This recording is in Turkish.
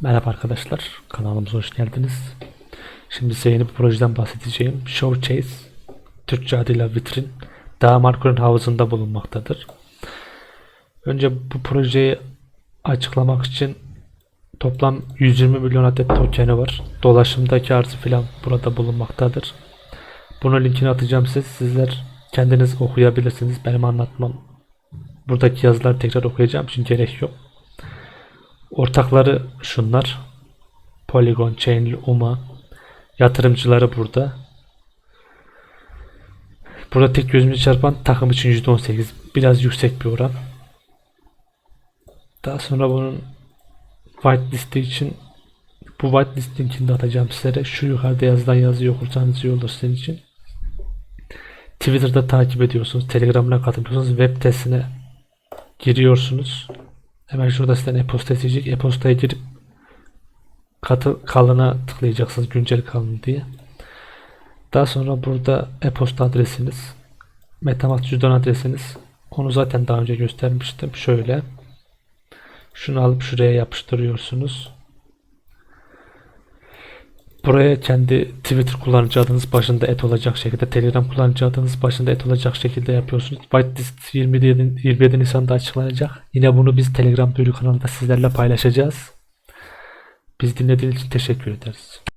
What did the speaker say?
Merhaba arkadaşlar, kanalımıza hoş geldiniz. Şimdi size yeni bir projeden bahsedeceğim. Showcase, Türkçe adıyla vitrin, Dağ Markur'un havuzunda bulunmaktadır. Önce bu projeyi açıklamak için toplam 120 milyon adet tokeni var. Dolaşımdaki arzı filan burada bulunmaktadır. Bunun linkini atacağım size. Sizler kendiniz okuyabilirsiniz. Benim anlatmam. Buradaki yazıları tekrar okuyacağım için gerek yok. Ortakları şunlar. Polygon, Chainly, UMA. Yatırımcıları burada. Burada tek gözümüzü çarpan takım için %18. Biraz yüksek bir oran. Daha sonra bunun whitelist'i için bu whitelist linkini de atacağım sizlere. Şu yukarıda yazılan yazıyı okursanız iyi olur sizin için. Twitter'da takip ediyorsunuz. Telegram'ına katılıyorsunuz. Web testine giriyorsunuz. Hemen şurada sizden e-posta isteyecek. E-postaya girip katı kalına tıklayacaksınız güncel kalın diye. Daha sonra burada e-posta adresiniz, MetaMask cüzdan adresiniz. Onu zaten daha önce göstermiştim. Şöyle. Şunu alıp şuraya yapıştırıyorsunuz. Buraya kendi Twitter kullanıcı adınız başında et olacak şekilde, Telegram kullanıcı adınız başında et olacak şekilde yapıyorsunuz. Whitelist 27, 27 Nisan'da açıklanacak. Yine bunu biz Telegram duyuru kanalında sizlerle paylaşacağız. Biz dinlediğiniz için teşekkür ederiz.